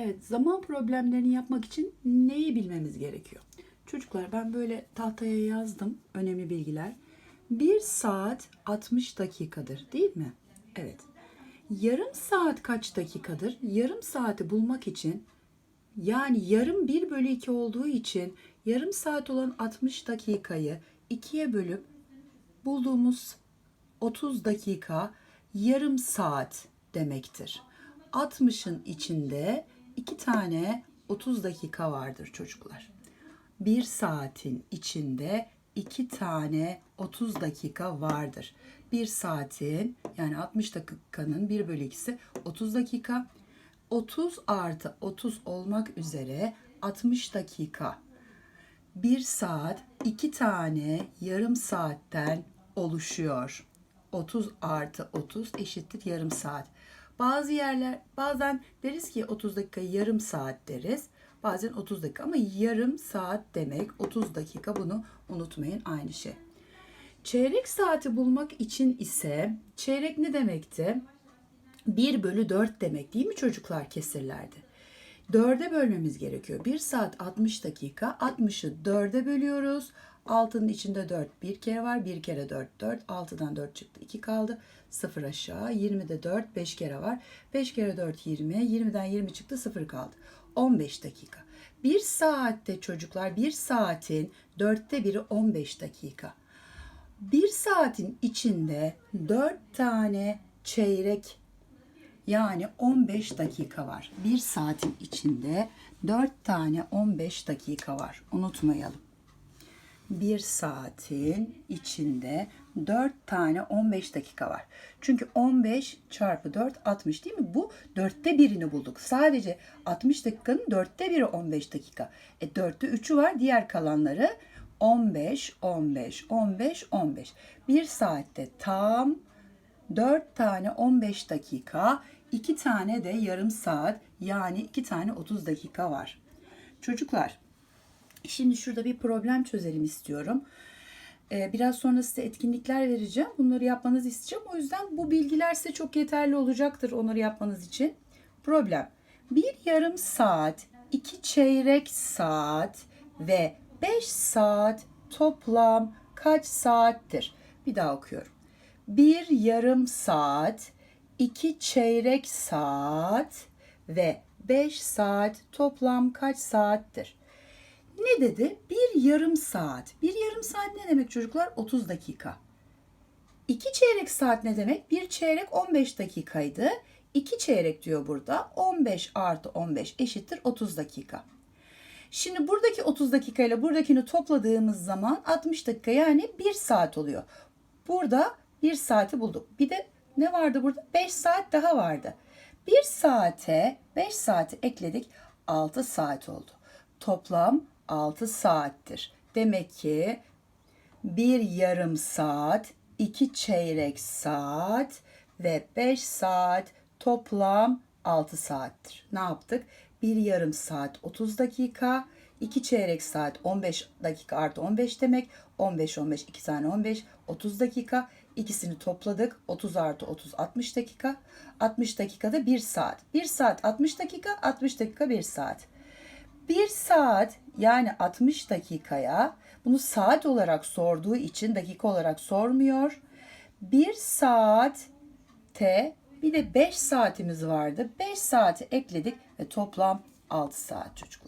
Evet, zaman problemlerini yapmak için neyi bilmemiz gerekiyor? Çocuklar ben böyle tahtaya yazdım önemli bilgiler. 1 saat 60 dakikadır değil mi? Evet. Yarım saat kaç dakikadır? Yarım saati bulmak için yani yarım 1 bölü 2 olduğu için yarım saat olan 60 dakikayı 2'ye bölüp bulduğumuz 30 dakika yarım saat demektir. 60'ın içinde 2 tane 30 dakika vardır çocuklar. 1 saatin içinde 2 tane 30 dakika vardır. 1 saatin yani 60 dakikanın 1 bölü 2'si 30 dakika. 30 artı 30 olmak üzere 60 dakika. 1 saat 2 tane yarım saatten oluşuyor. 30 artı 30 eşittir yarım saat. Bazı yerler bazen deriz ki 30 dakika yarım saat deriz. Bazen 30 dakika ama yarım saat demek 30 dakika bunu unutmayın aynı şey. Çeyrek saati bulmak için ise çeyrek ne demekti? 1 bölü 4 demek değil mi çocuklar kesirlerde? 4'e bölmemiz gerekiyor. 1 saat 60 dakika. 60'ı 4'e bölüyoruz. 6'nın içinde 4 bir kere var. 1 kere 4 4. 6'dan 4 çıktı. 2 kaldı. 0 aşağı. 20'de 4 5 kere var. 5 kere 4 20. 20'den 20 çıktı. 0 kaldı. 15 dakika. 1 saatte çocuklar 1 saatin 4'te biri 15 dakika. 1 saatin içinde 4 tane çeyrek yani 15 dakika var. 1 saatin içinde 4 tane 15 dakika var. Unutmayalım. 1 saatin içinde 4 tane 15 dakika var. Çünkü 15 çarpı 4 60 değil mi? Bu dörtte birini bulduk. Sadece 60 dakikanın dörtte biri 15 dakika. E dörtte 3'ü var. Diğer kalanları 15, 15, 15, 15. 1 saatte tam 4 tane 15 dakika, 2 tane de yarım saat yani 2 tane 30 dakika var. Çocuklar, şimdi şurada bir problem çözelim istiyorum. Ee, biraz sonra size etkinlikler vereceğim. Bunları yapmanızı isteyeceğim. O yüzden bu bilgiler size çok yeterli olacaktır onları yapmanız için. Problem. Bir yarım saat, iki çeyrek saat ve 5 saat toplam kaç saattir? Bir daha okuyorum. Bir yarım saat, iki çeyrek saat ve 5 saat toplam kaç saattir? Ne dedi? Bir yarım saat. Bir yarım saat ne demek çocuklar? 30 dakika. İki çeyrek saat ne demek? Bir çeyrek 15 dakikaydı. İki çeyrek diyor burada. 15 artı 15 eşittir 30 dakika. Şimdi buradaki 30 dakika ile buradakini topladığımız zaman 60 dakika yani 1 saat oluyor. Burada 1 saati bulduk. Bir de ne vardı burada? 5 saat daha vardı. 1 saate 5 saati ekledik. 6 saat oldu. Toplam 6 saattir. Demek ki bir yarım saat, iki çeyrek saat ve 5 saat toplam 6 saattir. Ne yaptık? Bir yarım saat 30 dakika, iki çeyrek saat 15 dakika artı 15 demek. 15 15 2 tane 15 30 dakika. İkisini topladık. 30 artı 30 60 dakika. 60 dakikada 1 saat. 1 saat 60 dakika, 60 dakika 1 saat. 1 saat yani 60 dakikaya bunu saat olarak sorduğu için dakika olarak sormuyor. 1 saatte bir de 5 saatimiz vardı. 5 saati ekledik ve toplam 6 saat çocuklar.